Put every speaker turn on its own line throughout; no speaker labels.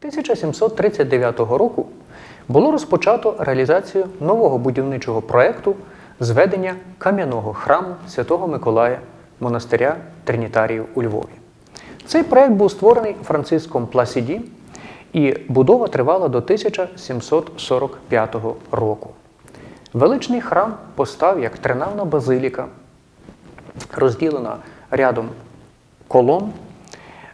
1739 року було розпочато реалізацію нового будівничого проекту зведення кам'яного храму Святого Миколая монастиря Тринітаріїв у Львові. Цей проект був створений Франциском Пласіді, і будова тривала до 1745 року. Величний храм постав як тринавна базиліка, розділена рядом колон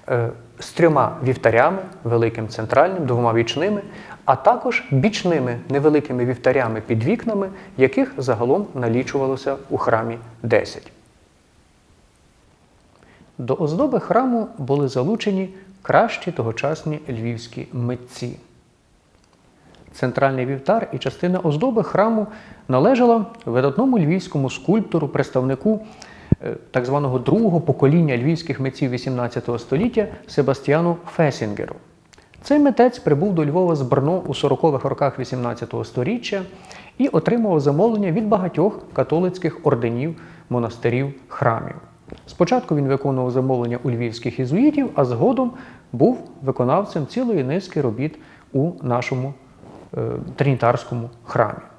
е, з трьома вівтарями, великим центральним, двома вічними, а також бічними невеликими вівтарями під вікнами, яких загалом налічувалося у храмі 10. До оздоби храму були залучені кращі тогочасні львівські митці. Центральний вівтар і частина оздоби храму належала видатному львівському скульптору, представнику так званого другого покоління львівських митців XVIII століття Себастьяну Фесінгеру. Цей митець прибув до Львова з Брно у 40-х роках XVIII століття і отримував замовлення від багатьох католицьких орденів, монастирів, храмів. Спочатку він виконував замовлення у львівських єзуїтів, а згодом був виконавцем цілої низки робіт у нашому е, тринітарському храмі.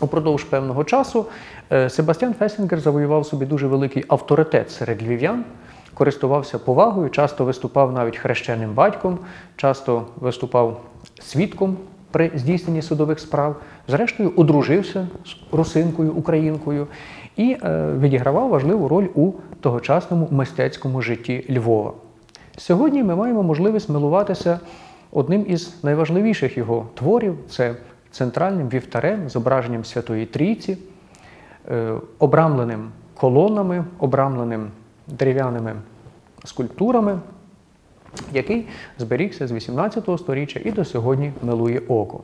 Упродовж певного часу е, Себастьян Фесінгер завоював собі дуже великий авторитет серед львів'ян, користувався повагою, часто виступав навіть хрещеним батьком, часто виступав свідком при здійсненні судових справ, зрештою одружився з русинкою, українкою і е, відігравав важливу роль у тогочасному мистецькому житті Львова. Сьогодні ми маємо можливість милуватися одним із найважливіших його творів це центральним вівтарем, зображенням Святої Трійці, е, обрамленим колонами, обрамленим дерев'яними скульптурами, який зберігся з 18 століття і до сьогодні милує око.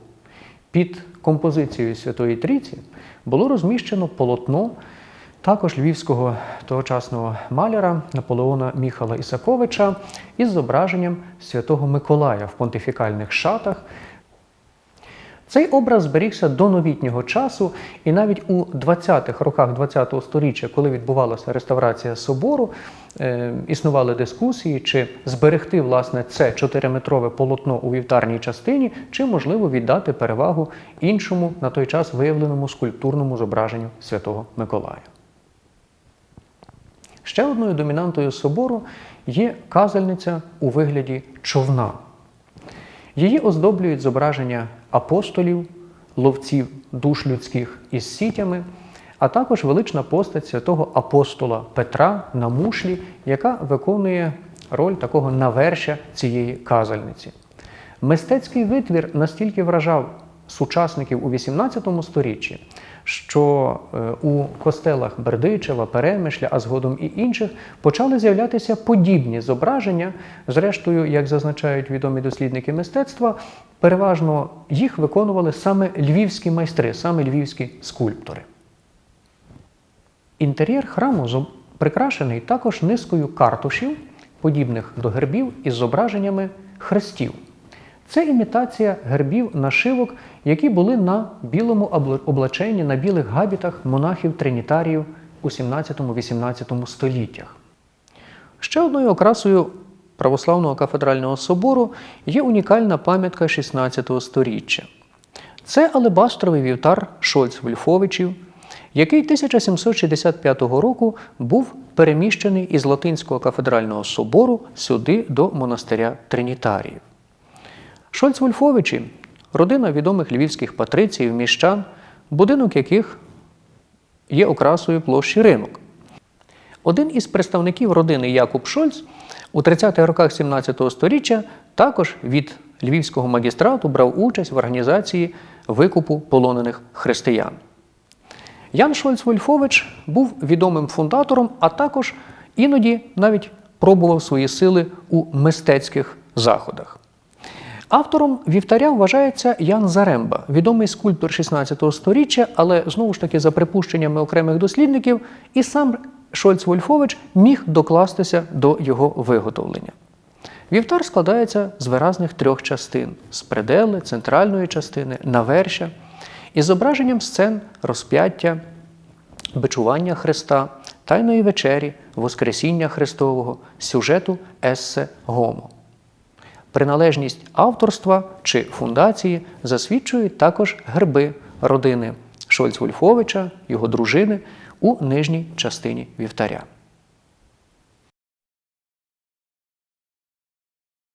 Під композицією Святої Трійці було розміщено полотно також львівського тогочасного маляра Наполеона Міхала Ісаковича із зображенням Святого Миколая в понтифікальних шатах. Цей образ зберігся до новітнього часу, і навіть у 20-х роках ХХ століття, коли відбувалася реставрація собору, е, існували дискусії, чи зберегти власне це 4-метрове полотно у вівтарній частині, чи можливо віддати перевагу іншому на той час виявленому скульптурному зображенню Святого Миколая. Ще одною домінантою собору є казальниця у вигляді човна. Її оздоблюють зображення апостолів, ловців душ людських із сітями, а також велична постать святого апостола Петра на мушлі, яка виконує роль такого навершя цієї казальниці. Мистецький витвір настільки вражав сучасників у XVIII сторіччі, що е, у костелах Бердичева, Перемишля, а згодом і інших почали з'являтися подібні зображення. Зрештою, як зазначають відомі дослідники мистецтва, переважно їх виконували саме львівські майстри, саме львівські скульптори. Інтер'єр храму прикрашений також низкою картушів, подібних до гербів із зображеннями хрестів. Це імітація гербів нашивок, які були на білому облаченні, на білих габітах монахів-тринітаріїв у 17-18 століттях. Ще одною окрасою православного кафедрального собору є унікальна пам'ятка 16 століття. Це алебастровий вівтар Шольц Вольфовичів, який 1765 року був переміщений із Латинського кафедрального собору сюди до монастиря Тринітаріїв. Шольц Вольфовичі родина відомих львівських патриціїв, міщан, будинок яких є окрасою площі ринок. Один із представників родини Якуб Шольц у 30-х роках 17 століття також від львівського магістрату брав участь в організації викупу полонених християн. Ян Шольц Вольфович був відомим фундатором, а також іноді навіть пробував свої сили у мистецьких заходах. Автором вівтаря вважається Ян Заремба, відомий скульптор 16 століття, але знову ж таки, за припущеннями окремих дослідників, і сам Шольц Вольфович міг докластися до його виготовлення. Вівтар складається з виразних трьох частин: з предели, центральної частини, навершя, із зображенням сцен розп'яття, бичування Христа, Тайної вечері, Воскресіння Христового, сюжету Ессе Гомо. Приналежність авторства чи фундації засвідчують також герби родини Шольц-Вольфовича, його дружини у нижній частині вівтаря.